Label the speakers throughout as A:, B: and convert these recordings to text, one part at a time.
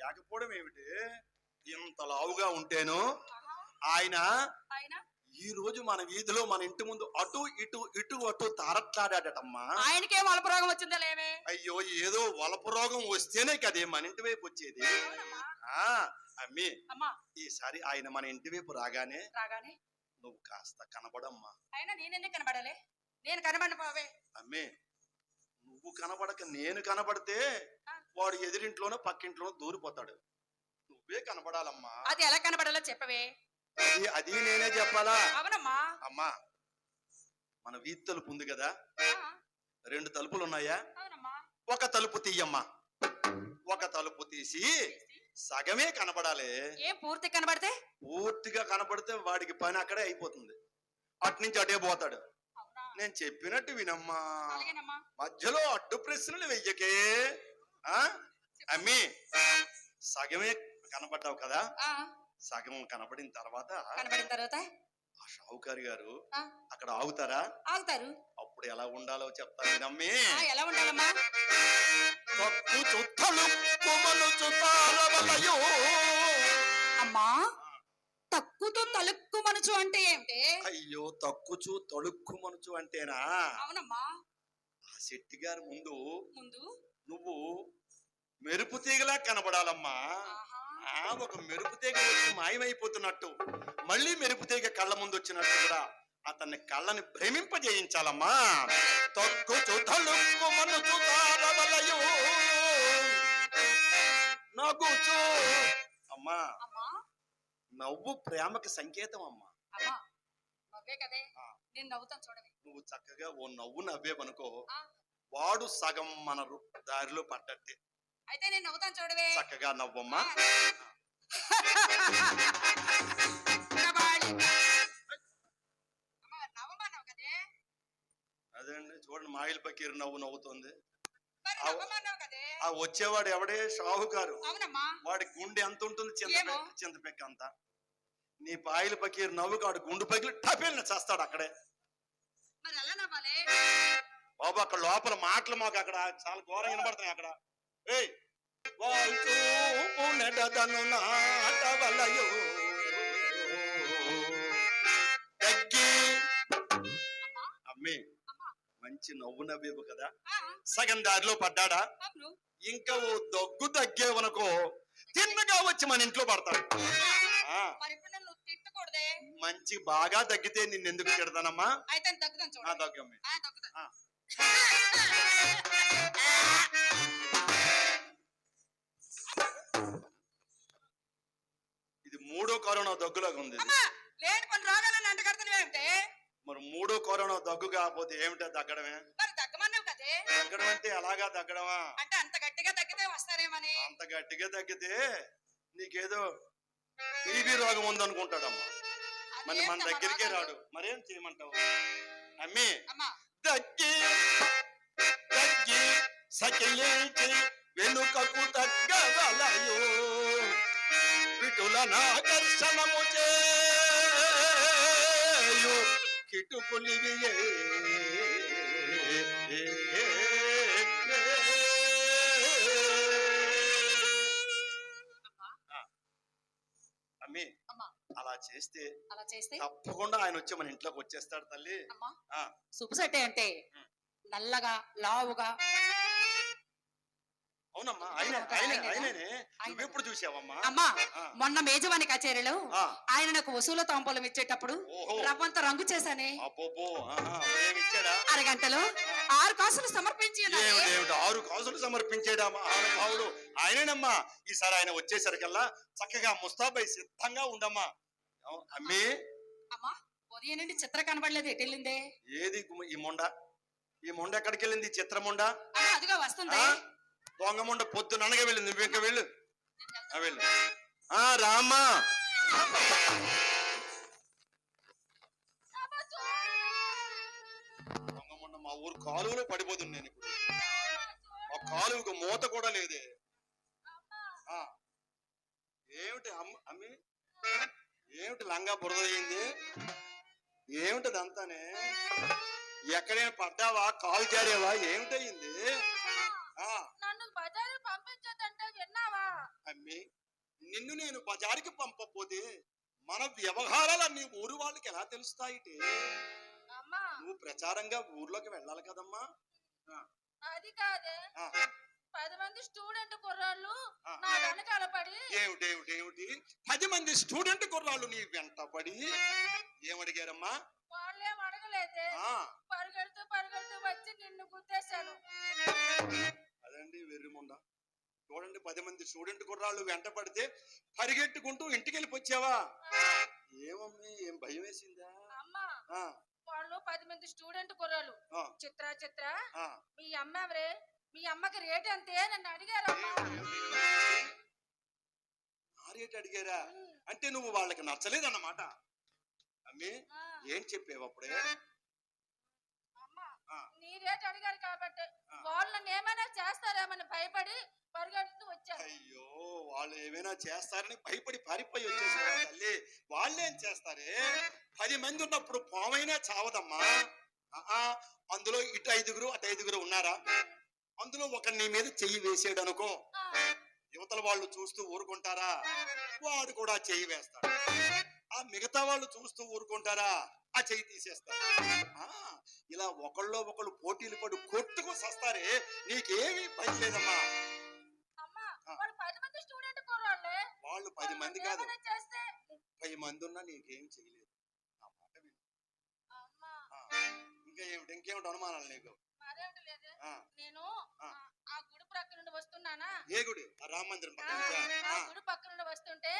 A: లేకపోవడం ఏమిటి? ఇంత లావుగా ఉంటేను ఆయన
B: ఆయన
A: ఈ రోజు మన వీధిలో మన ఇంటి ముందు అటు ఇటు ఇటు అటు తారట్లాడాడటమ్మా.
B: ఆయనకేం అల్ప రోగం వచ్చిందా లేవే
A: అయ్యో ఏదో వలపు రోగం వస్తేనే కదే మన ఇంటి వైపు వచ్చేది. ఆ అమ్మి ఈసారి ఆయన మన ఇంటి వైపు రాగానే
B: రాగానే?
A: నువ్వు కాస్త కనబడమ్మా.
B: అయినా నేనెందుకు కనబడాలి? నేను కనబడిన పోవే
A: అమ్మే నువ్వు కనబడక నేను కనబడితే. వాడు ఎదిరింట్లోనో పక్కింట్లోనో దూరిపోతాడు. నువ్వే కనబడాలమ్మా.
B: అది ఎలా కనబడాలో చెప్పవే.
A: అది అది నేనే చెప్పాలా?
B: అవునమ్మా.
A: అమ్మా మన వీధి తలుపు ఉంది కదా. రెండు తలుపులు ఉన్నాయా
B: అవునమ్మా.
A: ఒక తలుపు తీయమ్మా. ఒక తలుపు తీసి సగమే కనబడాలి.
B: ఏం పూర్తి కనబడితే?
A: పూర్తిగా కనబడితే వాడికి పని అక్కడే అయిపోతుంది. అటు నుంచి అటే పోతాడు. నేను చెప్పినట్టు వినమ్మా. మధ్యలో అడ్డు ప్రశ్నలు వెయ్యకే. అమ్మి సగమే కనబడ్డావు కదా? సగం కనబడిన తర్వాత ఆ షావుకారి గారు అక్కడ ఆగుతారా?
B: ఆగుతారు.
A: అప్పుడు ఎలా ఉండాలో చెప్తాను
B: ఆ, ఎలా ఉండాలమ్మా?
A: తప్పు చుట్టలు కొమ్మలు చుట్టాలవలయో.
B: అమ్మా తక్కువతో తలుక్కు మనచు అంటే ఏమిటి?
A: అయ్యో తక్కుచు తొడుక్కు మనుచు అంటేనా?
B: అవునమ్మా.
A: ఆ శెట్టి గారి ముందు
B: ముందు
A: నువ్వు మెరుపు తీగలా కనబడాలమ్మా. ఆ ఒక మెరుపు తీగ వచ్చి మాయమైపోతున్నట్టు మళ్ళీ మెరుపు తీగ కళ్ళ ముందు వచ్చినట్టు కూడా అతన్ని కళ్ళని భ్రమింపజేయించాలమ్మా. తక్కు చుట్టలుక్కు మనుచు తారవలయో. నగుచు. అమ్మా నవ్వు ప్రేమకి సంకేతం అమ్మా.
B: నవ్వే
A: చక్కగా ఓ నవ్వు నవ్వేవనుకో. వాడు సగం మన దారిలో పడ్డట్టే.
B: చూడవే.
A: చక్కగా నవ్వమ్మా. అదేండి చూడండి మాయిల్ పకీర్ నవ్వు నవ్వుతుంది. ఆ వచ్చేవాడు ఎవడే? షాహుకారు వాడి గుండె ఎంత ఉంటుంది? చింతపెక్క చింతపెక్క అంత. నీ పాయిల పకీర్ నవ్వుకు ఆడు గుండు పగిలి టపేలిన చేస్తాడు అక్కడే. బాబు అక్కడ లోపల మాటలు మాకు అక్కడ చాలా ఘోరంగా వినబడుతున్నాయి అక్కడ. ఏయ్ వాల్చూపు నెడదను నాటవలయో. తగ్గి.
B: అమ్మా.
A: మంచి నవ్వు నవ్వేవు కదా. సగం దారిలో పడ్డాడా? ఇంకా ఓ దగ్గు తగ్గేవనుకో తిన్నగా వచ్చి మన ఇంట్లో పడతాడు. మంచి బాగా తగ్గితే నిన్ను ఎందుకు తిడతానమ్మా దగ్గమ్మి మూడో కరోనా దగ్గులాగా ఉంది
B: లేని కొన్ని రోగాలను
A: మరి మూడో కరోనా దగ్గు కాకపోతే ఏమిటో తగ్గడమే?
B: మరి కదే?
A: అంటే అలాగా తగ్గడమా?
B: అంటే అంత గట్టిగా తగ్గితే వస్తారేమని?
A: అంత గట్టిగా తగ్గితే నీకేదో టీబీ రోగం ఉందనుకుంటాడమ్మా. మరి మన దగ్గరికే? రాడు. మరేం చేయమంటావు? అమ్మి తగ్గి తగ్గి సకిలించి వెనుకకు తగ్గవలయో. విటుల నాకర్షణము చేయు. కిటుకులివియే అమ్మి. అలా చేస్తే
B: అలా చేస్తే?
A: తప్పకుండా ఆయన వచ్చి మన ఇంట్లోకి వచ్చేస్తాడు తల్లి.
B: సుబ్బుసెట్టే అంటే నల్లగా లావుగా
A: అవునమ్మా ఆయన
B: ఆయనేనా?
A: చూసావమ్మా?
B: అమ్మా. మొన్న మేజవాణి కచేరీలో ఆయన నాకు వసూలు తాంబూలం ఇచ్చేటప్పుడు రవ్వంత రంగు చేశానే. అరగంటలో ఆరు కాసులు సమర్పించి
A: ఆరు కాసులు ఆయనేనమ్మా ఈసారి ఆయన వచ్చేసరికల్లా చక్కగా ముస్తాబై సిద్ధంగా ఉండమ్మా. అమ్మి
B: అమ్మా. ఉదయం నుండి చిత్ర కనబడలేదు ఎటు వెళ్ళిందే?
A: ఏది ఈ మొండ? ఈ మొండ ఎక్కడికి వెళ్ళింది? చిత్రముండ
B: అదిగో వస్తుంది.
A: దొంగముండ దొంగ మొండ పొద్దున అనగా వెళ్ళింది నువ్వు ఇంకా వెళ్ళు. వెళ్ళు. ఆ రామా. దొంగముండ మా ఊరు కాలువలో పడిపోతుంది నేను ఇప్పుడు. మా కాలువకు మూత కూడా లేదే. ఆ. ఏమిటి అమ్మి ఏమిటి లంగా బురద అయింది? ఏమిటి అంతానే ఎక్కడైనా పడ్డావా? కాలు జారేవా? ఏమిటయింది ఆ
B: నన్ను బజారు పంపించదంటే విన్నావా
A: అమ్మి బజారుకి పంపకపోతే మన వ్యవహారాలన్నీ ఊరు వాళ్ళకి ఎలా తెలుస్తాయిటే?
B: అమ్మా.
A: నువ్వు ప్రచారంగా ఊర్లోకి వెళ్ళాలి కదమ్మా.
B: అది కాదే. పది మంది స్టూడెంట్ కుర్రాళ్ళు. నా వెనకాల పడి
A: ఏమిటి ఏమిటి ఏమిటి? పది మంది స్టూడెంట్ కుర్రాళ్ళు నీ వెంటపడి ఏమడిగారమ్మా?
B: వాళ్ళేం అడగలేదే. పరిగెడుతూ పరిగెడుతూ వచ్చి నిన్ను గుద్దేశాను.
A: అదండి వెర్రిముండ చూడండి పది మంది స్టూడెంట్ కుర్రాళ్ళు వెంట పడితే పరిగెట్టుకుంటూ ఇంటికి వెళ్ళిపోచ్చావా ఏమమ్మీ ఏం భయం వేసిందా?
B: వాళ్ళు పది మంది స్టూడెంట్ కుర్రాళ్ళు. చిత్ర చిత్ర. మీ అమ్మ ఎవరే? మీ అమ్మకి రేట్ అంతే నన్ను
A: రేటు అడిగారా? అంటే నువ్వు వాళ్ళకి నచ్చలేదన్నమాట. అమ్మి ఏం చెప్పేవు అప్పుడే.
B: నీ రేట్ అడిగారు కాబట్టి. వాళ్ళు నన్ను ఏమైనా చేస్తారేమని భయపడి
A: వాళ్ళు ఏమైనా చేస్తారని భయపడి పారిపోయి వచ్చేసారు తల్లి? వాళ్ళేం చేస్తారే? పది మంది ఉన్నప్పుడు పామైనా చావదమ్మా. అందులో ఇటు ఐదుగురు అటు ఐదుగురు ఉన్నారా? అందులో ఒక నీ మీద చెయ్యి వేసాడు అనుకో యువతల వాళ్ళు చూస్తూ ఊరుకుంటారా? వాడు కూడా చెయ్యి వేస్తాడు. ఆ మిగతా వాళ్ళు చూస్తూ ఊరుకుంటారా? ఆ చెయ్యి తీసేస్తారు. ఆ, ఇలా ఒకళ్ళో ఒకళ్ళు పోటీలు పడి కొట్టుకు సస్తారే. నీకేమీ పని లేదమ్మా.
B: వాళ్ళు పది మంది
A: కాదు. ముప్పై మంది ఉన్నా నీకేం చేయలేదు. నా మాట ఇంకా ఏమిటి ఇంకేమిటి అనుమానాలు నీకు?
B: నేను
A: ఆ.
B: గుడి ప్రక్క నుండి వస్తున్నానా?
A: ఏ గుడి? ఆ రామ మందిరం
B: ఆ, గుడి పక్క నుండి వస్తుంటే.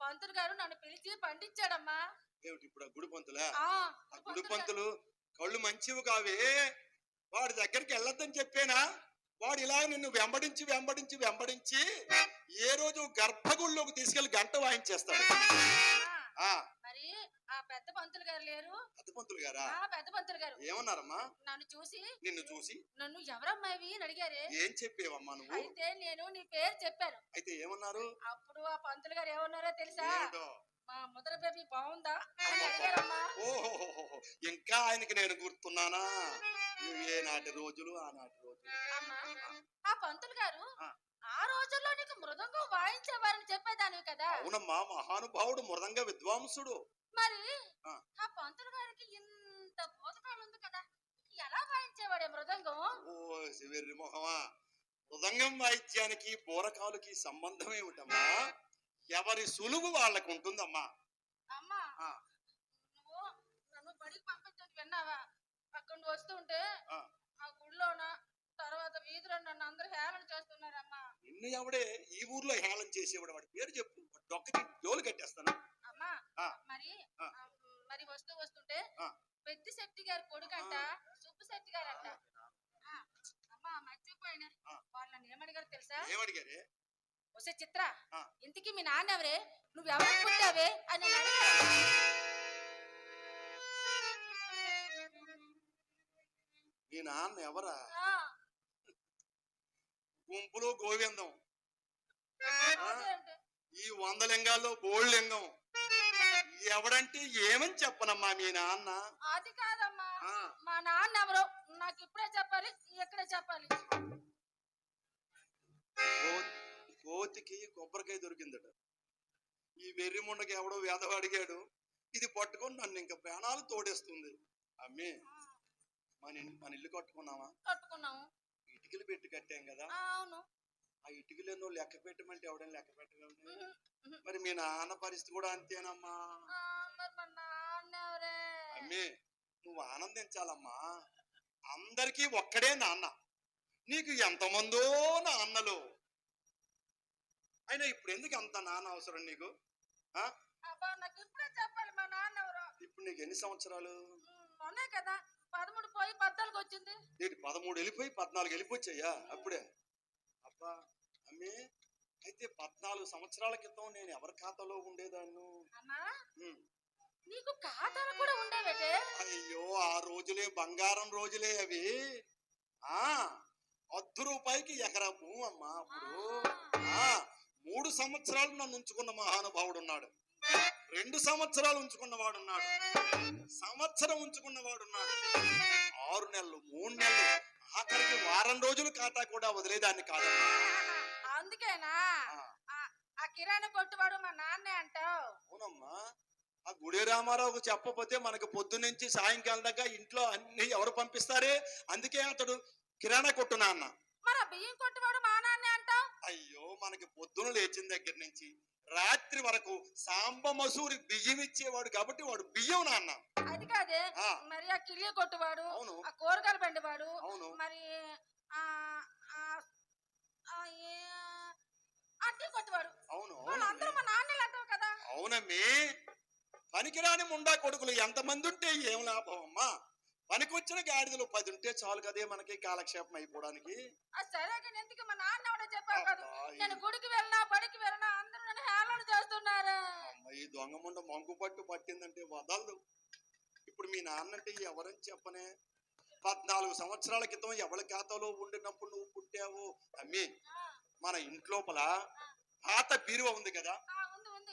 B: పంతులు గారు నన్ను పిలిచి పండించాడమ్మా
A: ఏమిటి ఇప్పుడు ఆ గుడి పంతులా?
B: ఆ,
A: ఆ గుడి
B: పంతులు
A: కళ్ళు మంచివి కావే. వాడి దగ్గరికి వెళ్ళొద్దని చెప్పేనా? వాడు ఇలా నిన్ను వెంబడించి వెంబడించి వెంబడించి ఏ రోజు గర్భగుళ్ళలోకి తీసుకెళ్ళి గంట వాయించేస్తాడు.
B: ఆ, పెద్ద పంతులు గారు లేరు.
A: పెద్ద పంతులు గారా?
B: ఆ పెద్ద పంతులు గారు.
A: ఏమన్నారమ్మా?
B: నన్ను చూసి
A: నిన్ను చూసి?
B: నన్ను ఎవరమ్మాయి అని అడిగారే.
A: ఏం చెప్పేవమ్మా నువ్వు?
B: అయితే నేను నీ పేరు చెప్పాను.
A: అయితే ఏమన్నారు?
B: అప్పుడు ఆ పంతులు గారు ఏమన్నారో తెలుసా? మా ముద్ర బేబీ బాగుందా? అని అడిగారమ్మా.
A: ఓహో ఇంకా ఆయనకి నేను గుర్తున్నానా? ఇవే నాటి రోజులు ఆనాటి రోజులు.
B: ఆ పంతులు గారు
A: ఆ.
B: రోజుల్లో నీకు మృదంగం వాయించేవారని చెప్పేదానివి కదా
A: అవునమ్మా మహానుభావుడు మృదంగ విద్వాంసుడు
B: మరి
A: ఆ.
B: పంతులు గారికి ఇంత భూతకాలు ఉంది కదా ఎలా వాయించేవాడే మృదంగం
A: ఓ శివెర్రి మొహమా మృదంగం వాయిద్యానికి బోరకాలుకి సంబంధం ఏమిటమ్మా ఎవరి సులువు వాళ్ళకు ఉంటుందమ్మా
B: అమ్మా. నువ్వు నన్ను బడికి పంపించని విన్నావా అక్కడ నుండి వస్తుంటే.
A: ఆ
B: గుడిలోన తర్వాత వీధిలో నన్ను అందరూ హేళన చేస్తున్నారమ్మా.
A: నిన్ను ఎవడే ఈ ఊర్లో హేళన చేసేవాడు వాడి? పేరు చెప్పు. డొక్కకి జోలు కట్టేస్తాను?
B: అమ్మా. మరి మరి వస్తూ వస్తుంటే. పెద్ది శెట్టి గారి కొడుకంట సుబ్బు శెట్టి గారంట. ఆ, అమ్మా మర్చిపోయినా. వాళ్ళని ఏమడిగారు తెలుసా?
A: ఏమడిగారే
B: వసే చిత్ర. ఇంతకీ మీ నాన్న ఎవరే? నువ్వు ఎవరికి పుట్టావే అని.
A: మీ నాన్న ఎవరా? గుంపులో గోవిందం? ఈ వంద లింగాల్లో బోళ్ళు లింగం. ఎవడంటే ఏమని చెప్పనమ్మా మీ నాన్న?
B: అది కాదమ్మా. మా నాన్న ఎవరో? నాకు ఇప్పుడే చెప్పాలి ఇక్కడే చెప్పాలి.
A: కోతికి కొబ్బరికాయ దొరికిందట. ఈ వెర్రి ముండకి ఎవడో వేదవ అడిగాడు ఇది పట్టుకొని నన్ను ఇంకా ప్రాణాలు తోడేస్తుంది. అమ్మి మన మన ఇల్లు కట్టుకున్నావా?
B: కట్టుకున్నాము.
A: ఇటుకలు పెట్టి కట్టాం కదా.
B: ఆ, అవును.
A: ఆ ఇటుకలేనో లెక్క పెట్టమంటే ఎవడైనా లెక్క
B: ఉహు.
A: మరి మీ నాన్న పరిస్థితి కూడా అంతేనమ్మా. అమ్మి నువ్వు ఆనందించాలమ్మా. అందరికీ ఒక్కడే నాన్న. నీకు ఎంతమందో నాన్నలు. అయినా ఇప్పుడు ఎందుకు అంత నాన్న అవసరం నీకు?
B: ఇప్పుడే
A: నీకు ఎన్ని సంవత్సరాలు?
B: కదా. పదమూడు పోయి పద్నాలుగు వచ్చింది.
A: నీకు పదమూడు వెళ్ళిపోయి పద్నాలుగు వెళ్ళిపోవచ్చాయా అప్పుడే. అబ్బా అమ్మి అయితే పద్నాలుగు సంవత్సరాల క్రితం నేను ఎవరి ఖాతాలో ఉండేదాన్ని.
B: నీకు ఖాతాలు కూడా ఉండేవేటే
A: అయ్యో ఆ రోజులే బంగారం రోజులే అవి. ఆ అర్ధ రూపాయికి ఎకరా భూమి అమ్మా అప్పుడు. మూడు సంవత్సరాలు నన్ను ఉంచుకున్న మహానుభావుడు ఉన్నాడు. రెండు సంవత్సరాలు ఉంచుకున్న వాడున్నాడు సంవత్సరం ఉంచుకున్న వాడున్నాడు ఆరు నెలలు మూడు నెలలు ఆఖరికి వారం రోజులు ఖాతా కూడా వదిలేదాన్ని కాదమ్మా.
B: అందుకేనా?
A: ఆ,
B: కిరాణా కొట్టువాడు మా నాన్నే అంటావు.
A: అవునమ్మా. ఆ గుడి రామారావుకు చెప్పకపోతే మనకు పొద్దు నుంచి సాయంకాలం దాకా ఇంట్లో అన్ని ఎవరు పంపిస్తారే? అందుకే అతడు కిరాణా కొట్టు నాన్న.
B: ఆ బియ్యం కొట్టువాడు మా నాన్నే అంటావు?
A: అయ్యో మనకి పొద్దున లేచిన దగ్గర నుంచి రాత్రి వరకు సాంబ మసూరి బియ్యం ఇచ్చేవాడు కాబట్టి వాడు బియ్యం నాన్న.
B: అది కాదే. మరి ఆ కిల్లి కొట్టువాడు
A: అవును.
B: ఆ కూరగాయలు
A: అవును.
B: మరి కొట్టువాడు.
A: అవును
B: వాళ్ళందరూ
A: అవును
B: మా నాన్నలు అంటావు కదా.
A: అవునమ్మి. పనికిరాని ముండా కొడుకులు ఎంతమంది ఉంటే ఏం లాభం అమ్మా? పనికొచ్చిన గాడిదలు పది ఉంటే చాలు కదే మనకి కాలక్షేపం అయిపోవడానికి.
B: సరే ఎందుకు మా నాన్న
A: ఈ-
B: నేను గుడికి వెళ్ళినా బడికి వెళ్ళినా అందరూ నన్ను హేళన చేస్తున్నారు
A: అమ్మ, ఈ దొంగ ముండ మంకు పట్టు పట్టిందంటే వదలదు. ఇప్పుడు మీ నాన్నంటే ఎవరని చెప్పనే? పద్నాలుగు సంవత్సరాల క్రితం ఎవరి ఖాతాలో ఉండినప్పుడు నువ్వు పుట్టావు? అమ్మి మన ఇంట్లోపల పాత బీరువ ఉంది కదా?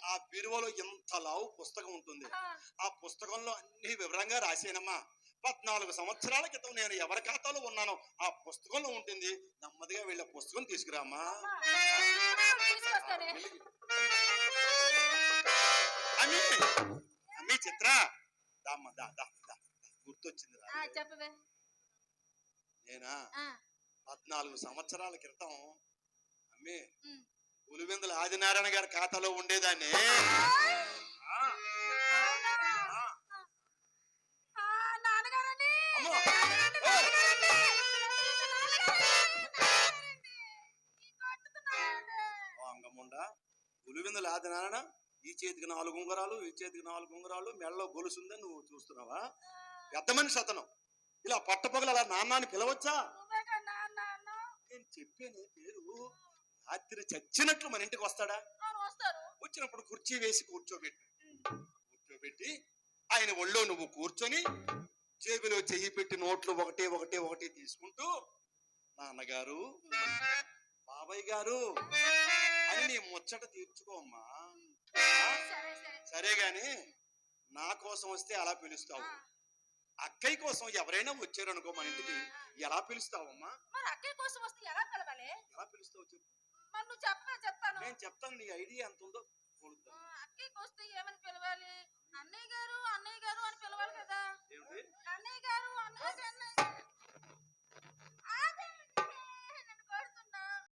B: ఆ,
A: బీరువలో ఎంత లావు పుస్తకం ఉంటుంది.
B: ఆ,
A: ఆ పుస్తకంలో అన్ని వివరంగా రాసేనమ్మా పద్నాలుగు సంవత్సరాల క్రితం నేను ఎవరి ఖాతాలో ఉన్నానో ఆ పుస్తకంలో ఉంటుంది. నెమ్మదిగా వీళ్ళ పుస్తకం తీసుకురామ్మా.
B: అమ్మా,
A: అమ్మి చిత్ర! దామ్మ దా దా దా గుర్తొచ్చింది రా
B: ఆ, చెప్పవే.
A: నేనా? పద్నాలుగు సంవత్సరాల క్రితం అమ్మి. పులివెందుల ఆదినారాయణ గారి ఖాతాలో ఉండేదాన్ని. పులివెందుల ఆదినారాయణ ఈ చేతికి నాలుగు ఉంగరాలు ఈ చేతికి నాలుగు ఉంగరాలు మెడలో గొలుసుందని నువ్వు చూస్తున్నావా? పెద్ద మనిషి అతను. ఇలా పట్టపగలు అలా నాన్నాని పిలవచ్చా. నేను చెప్పానే పేరు. రాత్రి చచ్చినట్లు మన ఇంటికి వస్తాడా? వచ్చినప్పుడు కుర్చీ వేసి కూర్చోబెట్టు. కూర్చోబెట్టి ఆయన ఒళ్ళో నువ్వు కూర్చొని జేబులో చెయ్యి పెట్టి నోట్లు ఒకటే ఒకటే ఒకటి తీసుకుంటూ నాన్నగారు బాబాయ్ గారు అని నీ ముచ్చట తీర్చుకోమ్మా?
B: సరే
A: గాని నా కోసం వస్తే అలా పిలుస్తావు. అక్కయ్య కోసం ఎవరైనా వచ్చారు అనుకో మన ఇంటికి ఎలా పిలుస్తావమ్మా?
B: మరి అక్కయ్య కోసం వస్తే ఎలా పిలవాలి?
A: ఎలా పిలుస్తావు చెప్పు.
B: మరి చెప్పా చెప్తాను.
A: నేను చెప్తాను నీ ఐడియా ఎంత ఉందో
B: అక్కయ్యకి వస్తే ఏమని పిలవాలి? అన్నయ్య గారు అన్నయ్య గారు అని పిలవాలి కదా. అన్నయ్య గారు అన్నయ్య గారు